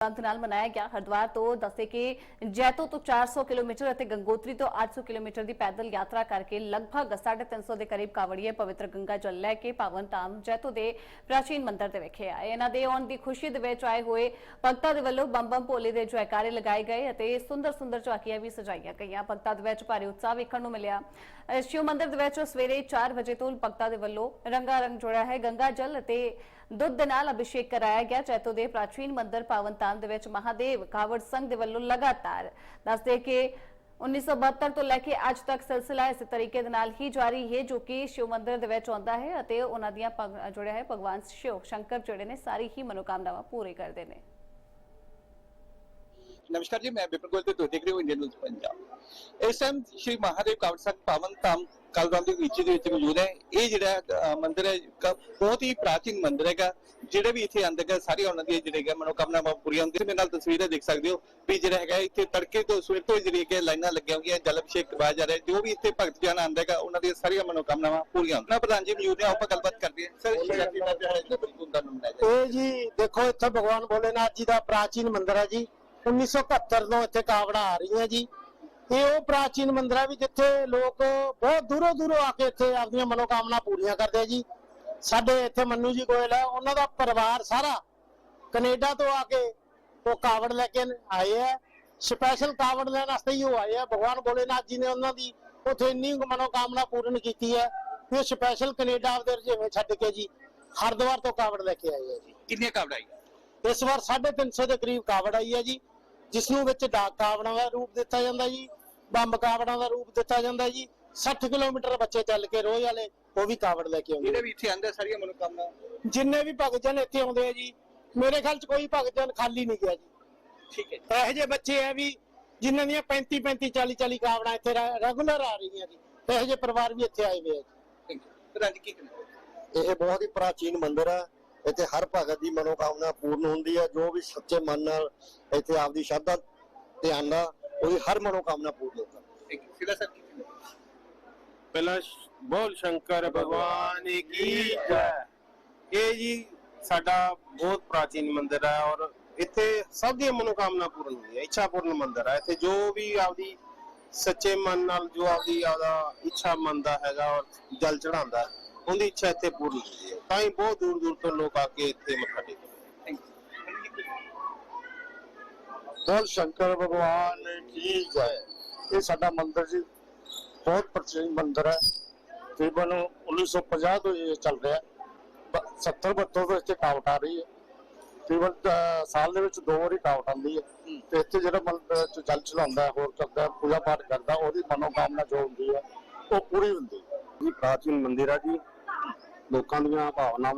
ਅੰਤ ਨਾਲ ਮਨਾਇਆ ਗਿਆ। ਹਰਿਦੁਆਰ ਤੋਂ ਦੱਸੇ ਕਿ ਜੈਤੋ ਤੋਂ 400 ਕਿਲੋਮੀਟਰ ਅਤੇ ਗੰਗੋਤਰੀ ਤੋਂ 800 ਕਿਲੋਮੀਟਰ ਦੀ ਪੈਦਲ ਯਾਤਰਾ ਕਰਕੇ ਲਗਭਗ 350 ਦੇ ਕਰੀਬ ਕਾਵੜੀਏ ਪਵਿੱਤਰ ਗੰਗਾ ਜਲ ਲੈ ਕੇ ਪਾਵਨ ਧਾਮ ਜੈਤੋ ਦੇ ਪ੍ਰਾਚੀਨ ਮੰਦਿਰ ਦੇ ਵਿਖੇ ਆਏ। ਇਹਨਾਂ ਦੇ ਆਉਣ ਦੀ ਖੁਸ਼ੀ ਦੇ ਵਿੱਚ ਆਏ ਹੋਏ ਭਗਤਾਂ ਦੇ ਵੱਲੋਂ ਬੰਮ ਬੰਮ ਭੋਲੇ ਦੇ ਜੈਕਾਰੇ ਲਗਾਏ ਗਏ ਅਤੇ ਸੁੰਦਰ ਸੁੰਦਰ ਝਾਕੀਆਂ ਵੀ ਸਜਾਈਆਂ ਗਈਆਂ। ਭਗਤਾਂ ਦੇ ਵਿੱਚ ਭਾਰੀ ਉਤਸ਼ਾਹ ਵੇਖਣ ਨੂੰ ਮਿਲਿਆ। ਸ਼ਿਵ ਮੰਦਿਰ ਦੇ ਵਿੱਚ ਸਵੇਰੇ 4 ਵਜੇ ਤੋਂ ਭਗਤਾਂ ਦੇ ਵੱਲੋਂ ਰੰਗਾ ਰੰਗ ਜੋੜਿਆ ਹੈ। ਗੰਗਾ ਜਲ ਅਤੇ ਦੁੱਧ ਦੇ ਨਾਲ ਅਭਿਸ਼ੇਕ ਕਰਾਇਆ ਗਿਆ। ਜੈਤੋ ਦੇ ਪ੍ਰਾਚੀਨ ਮੰਦਿਰ ਪਾਵਨ ਧਾਮ ਦੇ ਵਿੱਚ ਮਹਾਦੇਵ ਕਾਵੜ ਸੰਘ ਦੇ ਵੱਲੋਂ ਲਗਾਤਾਰ ਦੱਸਦੇ ਕਿ 1972 ਤੋਂ ਲੈ ਕੇ ਅੱਜ ਤੱਕ ਸਿਲਸਿਲਾ ਇਸੇ ਤਰੀਕੇ ਦੇ ਨਾਲ ਹੀ ਜਾਰੀ ਹੈ ਜੋ ਕਿ ਸ਼ਿਵ ਮੰਦਿਰ ਦੇ ਵਿੱਚ ਆਉਂਦਾ ਹੈ ਅਤੇ ਉਹਨਾਂ ਦੀਆਂ ਭਗ- ਜੁੜਿਆ ਹੈ। ਭਗਵਾਨ ਸ਼ਿਵ ਸ਼ੰਕਰ ਜਿਹੜੇ ਨੇ, ਸਾਰੀ ਹੀ ਮਨੋਕਾਮਨਾਵਾਂ ਪੂਰੀ ਕਰਦੇ ਨੇ। ਨਮਸਕਾਰ ਜੀ, ਮੈਂ ਬਿਪਨ ਗੋਇਲ ਤੇ ਤੁਸੀਂ ਦੇਖ ਰਹੇ ਹੋ ਇੰਡੀਅਨ ਨਿਊਜ਼ ਪੰਜਾਬ ਇਸ ਟਾਈਮ ਸ਼੍ਰੀ ਮਹਾਦੇਵ ਕਾਵੜ ਸਾਹਿਬ ਪਾਵਨ ਧਾਮ ਕਲਗਾਮ ਦੇ ਵਿੱਚ ਦੇ ਵਿੱਚ ਮੌਜੂਦ ਹੈ। ਇਹ ਜਿਹੜਾ ਮੰਦਿਰ ਹੈ ਬਹੁਤ ਹੀ ਪ੍ਰਾਚੀਨ ਮੰਦਿਰ ਹੈਗਾ। ਜਿਹੜੇ ਵੀ ਇੱਥੇ ਆਉਂਦੇ ਹੈਗਾ, ਸਾਰੀਆਂ ਉਹਨਾਂ ਦੀਆਂ ਜਿਹੜੇ ਹੈਗਾ ਮਨੋਕਾਮਨਾਵਾਂ ਪੂਰੀਆਂ ਹੁੰਦੀਆਂ ਮੇਰੇ ਨਾਲ ਤਸਵੀਰਾਂ ਦੇਖ ਸਕਦੇ ਹੋ ਵੀ ਜਿਹੜਾ ਹੈਗਾ, ਇੱਥੇ ਤੜਕੇ ਤੋਂ ਸਵੇਰ ਤੋਂ ਜਿਹੜੀ ਕਿ ਲਾਈਨਾਂ ਲੱਗੀਆਂ ਹੋਈਆਂ ਜਲ ਅਭਿਸ਼ੇਕ ਕਰਵਾਇਆ ਜਾ ਰਿਹਾ ਜੋ ਵੀ ਇੱਥੇ ਭਗਤ ਜਨ ਆਉਂਦਾ ਹੈਗਾ, ਉਹਨਾਂ ਦੀਆਂ ਸਾਰੀਆਂ ਮਨੋਕਾਮਨਾਵਾਂ ਪੂਰੀਆਂ ਹੁੰਦੀਆਂ ਪ੍ਰਧਾਨ ਜੀ ਮੌਜੂਦ ਨੇ ਆਪਾਂ ਗੱਲਬਾਤ ਕਰਦੇ ਹਾਂ। ਸਰ ਸ਼ਿਵਰਾਤਰੀ ਦਾ ਦਿਹਾੜਾ ਜੋ ਬਿਲਕੁਲ ਦਾ ਮਨਾਇਆ ਜਾ ਇਹ ਜੀ ਦੇਖੋ, ਇੱਥੇ ਭਗਵਾਨ ਭੋਲੇਨਾਥ ਜੀ ਦਾ ਪ੍ਰਾਚੀਨ ਮੰਦਿਰ ਹੈ ਜੀ। 1971 ਤੋਂ ਇੱਥੇ ਕਾਵੜਾ ਆ ਰਹੀਆਂ ਜੀ। ਇਹ ਉਹ ਪ੍ਰਾਚੀਨ ਮੰਦਿਰ ਹੈ ਵੀ ਜਿੱਥੇ ਲੋਕ ਬਹੁਤ ਦੂਰੋਂ ਦੂਰੋਂ ਆ ਕੇ ਇੱਥੇ ਆਪਣੀਆਂ ਮਨੋਕਾਮਨਾ ਪੂਰੀਆਂ ਕਰਦੇ ਜੀ। ਸਾਡੇ ਇੱਥੇ ਮੰਨੂ ਜੀ ਗੋਇਲ ਹੈ ਉਹਨਾਂ ਦਾ ਪਰਿਵਾਰ ਸਾਰਾ ਕੈਨੇਡਾ ਤੋਂ ਆ ਕੇ ਉਹ ਕਾਵੜ ਲੈ ਕੇ ਆਏ ਆ। ਸਪੈਸ਼ਲ ਕਾਵੜ ਲੈਣ ਵਾਸਤੇ ਹੀ ਉਹ ਆਏ ਆ। ਭਗਵਾਨ ਭੋਲੇਨਾਥ ਜੀ ਨੇ ਉਹਨਾਂ ਦੀ ਉੱਥੇ ਇੰਨੀ ਮਨੋਕਾਮਨਾ ਪੂਰਨ ਕੀਤੀ ਹੈ ਕਿ ਉਹ ਸਪੈਸ਼ਲ ਕੈਨੇਡਾ ਆਪਦੇ ਰਜੇਵੇਂ ਛੱਡ ਕੇ ਜੀ ਹਰਿਦੁਆਰ ਤੋਂ ਕਾਵੜ ਲੈ ਕੇ ਆਏ ਆ ਜੀ। ਕਿੰਨੀਆਂ ਕਾਵੜਾ ਆਈਆਂ? ਇਸ ਵਾਰ 350 ਦੇ ਕਰੀਬ ਕਾਵੜ ਆਈ ਹੈ ਜੀ ਜਿਸ ਨੂੰ ਵਿੱਚ ਡਾਕ ਕਾਵੜਾਂ ਦਾ ਰੂਪ ਦਿੱਤਾ ਜਾਂਦਾ ਜੀ ਬੰਬ ਕਾਵੜਾਂ ਦਾ ਰੂਪ ਦਿੱਤਾ ਜਾਂਦਾ ਜੀ 60 ਕਿਲੋਮੀਟਰ ਬੱਚੇ ਚੱਲ ਕੇ ਰੋਜ਼ ਵਾਲੇ ਉਹ ਵੀ ਕਾਵੜ ਲੈ ਕੇ ਆਉਂਦੇ ਜਿਹੜੇ ਵੀ ਇੱਥੇ ਆਉਂਦੇ ਸਾਰੀਆਂ ਮਨੋਕਾਮਨਾ ਜਿੰਨੇ ਵੀ ਭਗਤ ਜਨ ਇੱਥੇ ਆਉਂਦੇ ਆ ਜੀ ਮੇਰੇ ਖਿਆਲ ਚ ਕੋਈ ਭਗਤ ਜਨ ਖਾਲੀ ਨਹੀਂ ਗਿਆ ਜੀ। ਠੀਕ ਹੈ ਇਹੋ ਜਿਹੇ ਬੱਚੇ ਆ ਵੀ ਜਿਨ੍ਹਾਂ ਦੀਆਂ 35 35 40 40 ਕਾਵੜਾਂ ਇੱਥੇ ਰੈਗੂਲਰ ਆ ਰਹੀਆਂ ਜੀ। ਇਹੋ ਜਿਹੇ ਪਰਿਵਾਰ ਵੀ ਇੱਥੇ ਆਏ ਹੋਏ ਆ ਜੀ। Thank you. ਪ੍ਰਧਾਨ ਜੀ ਕੀ ਕਹਿਣਾ ਇਹ ਬਹੁਤ ਹੀ ਪ੍ਰਾਚੀਨ ਮੰਦਿਰ ਹੈ ਇੱਥੇ ਹਰ ਭਗਤ ਦੀ ਮਨੋਕਾਮਨਾ ਪੂਰਨ ਹੁੰਦੀ ਹੈ, ਜੋ ਵੀ ਸੱਚੇ ਮਨ ਨਾਲ ਇੱਥੇ ਆਪਦੀ ਸ਼ਰਧਾ ਤੇ ਆਂਦਾ ਉਹਦੀ ਹਰ ਮਨੋਕਾਮਨਾ ਪੂਰਨ ਹੁੰਦਾ। ਥੈਂਕ ਪਹਿਲਾਂ ਸ਼- ਬੋਲ ਸ਼ੰਕਰ, ਭਗਵਾਨ ਕੀ ਜੈ? ਇਹ ਜੀ ਸਾਡਾ ਬਹੁਤ ਪ੍ਰਾਚੀਨ ਮੰਦਿਰ ਹੈ ਔਰ ਇੱਥੇ ਸਭ ਦੀਆਂ ਮਨੋਕਾਮਨਾ ਪੂਰਨ ਹੁੰਦੀਆਂ ਇੱਛਾ ਪੂਰਨ ਮੰਦਿਰ ਹੈ। ਇੱਥੇ ਜੋ ਵੀ ਆਪਦੀ ਸੱਚੇ ਮਨ ਨਾਲ ਜੋ ਆਪਦੀ ਆਪਦਾ ਇੱਛਾ ਮੰਨਦਾ ਹੈਗਾ ਔਰ ਜਲ ਚੜਾਉਂਦਾ ਉਹਦੀ ਇੱਛਾ ਇੱਥੇ ਪੂਰਨ ਹੁੰਦੀ ਹੈ। ਤਾਂ ਹੀ ਬਹੁਤ ਦੂਰ ਦੂਰ ਤੋਂ ਲੋਕ ਆ ਕੇ ਇੱਥੇ ਮੱਥਾ ਟੇਕਦੇ ਨੇ ਥੈਂਕ ਯੂ ਬੋਲ ਸ਼ੰਕਰ ਭਗਵਾਨ ਕੀ ਜੈ ਇਹ ਸਾਡਾ ਮੰਦਿਰ ਜੀ ਬਹੁਤ ਪ੍ਰਾਚੀਨ ਮੰਦਿਰ ਹੈ। ਤਕਰੀਬਨ 1950 ਤੋਂ ਇਹ ਚੱਲ ਰਿਹਾ ਹੈ। ਬ- 70 72 ਤੋਂ ਇੱਥੇ ਕਾਵਟ ਆ ਰਹੀ ਹੈ। ਤਕਰੀਬਨ ਅਹ, ਸਾਲ ਦੇ ਵਿੱਚ ਦੋ ਵਾਰੀ ਕਾਵਟ ਆਉਂਦੀ ਹੈ। ਤੇ ਇੱਥੇ ਜਿਹੜਾ ਮੰਦਿਰ ਚ ਜਲ ਚਲਾਉਂਦਾ ਹੈ, ਹੋਰ ਕਰਦਾ ਹੈ, ਪੂਜਾ ਪਾਠ ਕਰਦਾ ਉਹਦੀ ਮਨੋਕਾਮਨਾ ਜੋ ਹੁੰਦੀ ਹੈ ਉਹ ਪੂਰੀ ਹੁੰਦੀ ਹੈ। ਪ੍ਰਾਚੀਨ ਮੰਦਿਰ ਆ ਜੀ ਲੋਕਾਂ ਦੀਆਂ ਭਾਵਨਾਵਾਂ